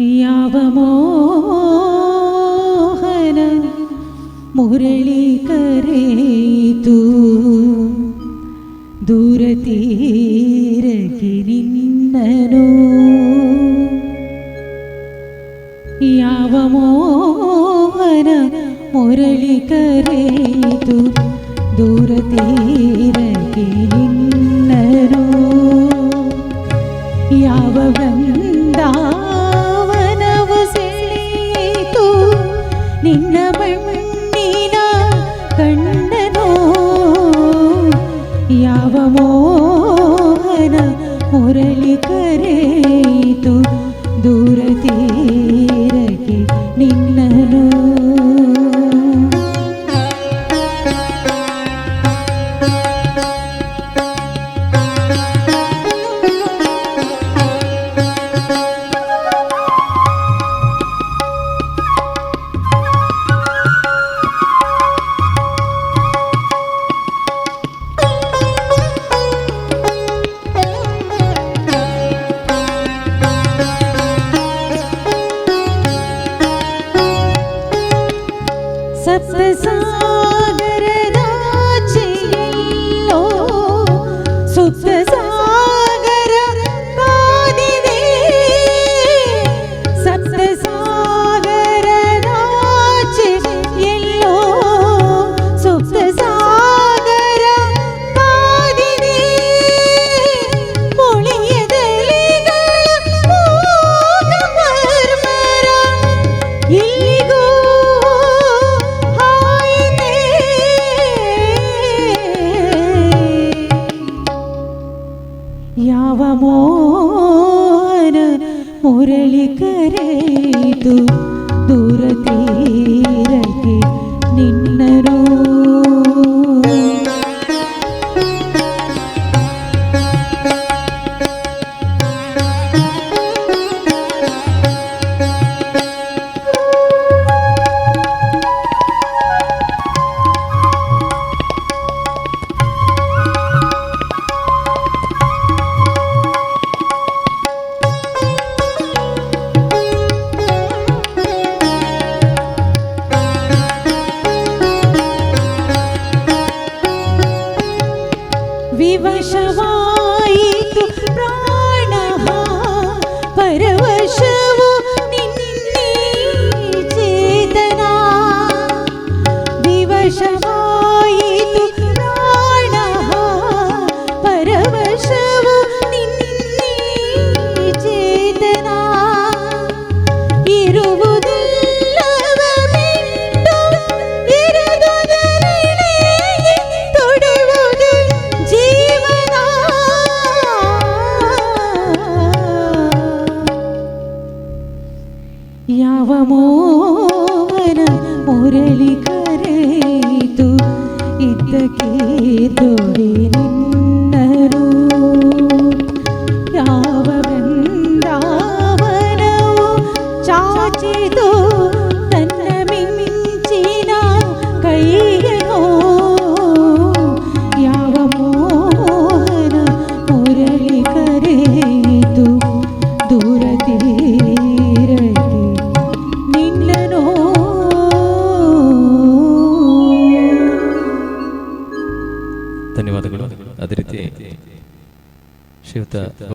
യാവമോഹന മുരളി കരയിതു ദൂരതീരകിരിന്നനോ യാവമോഹന മുരളി കരയിതു ദൂരതീരകി നിന്നനോ. യാവ വൃന്ദാ ಸೆಳೆಯಿತು ನಿನ್ನ ಬಣ್ಣಿನ ಕಂಡನೋ ಯಾವ ಮೋಹನ ಮುರಳಿ ಕರೆಯಿತು? ದೂರ ತೀರಕ್ಕೆ ನಿನ್ನನು ഭാവമോന മുരളി കരയിതു ദൂരതീരത്തിൽ വശവായിത്തു പ്രാണഹ പരവശവു നിന്നെ ചേതന. വിവശവാ ಯವಮೋಹನ ಮುರಳಿ ಕರೆಯಿತು ಇದ್ದಕ್ಕೆ ತೋರಿ ನಿನ್ನರು ಯಾವ ಬೃಂದಾವನವು ಚಾಚಿತು ಧನ್ಯವಾದಗಳು. ಅದೇ ರೀತಿ ಶ್ರೀಯುತ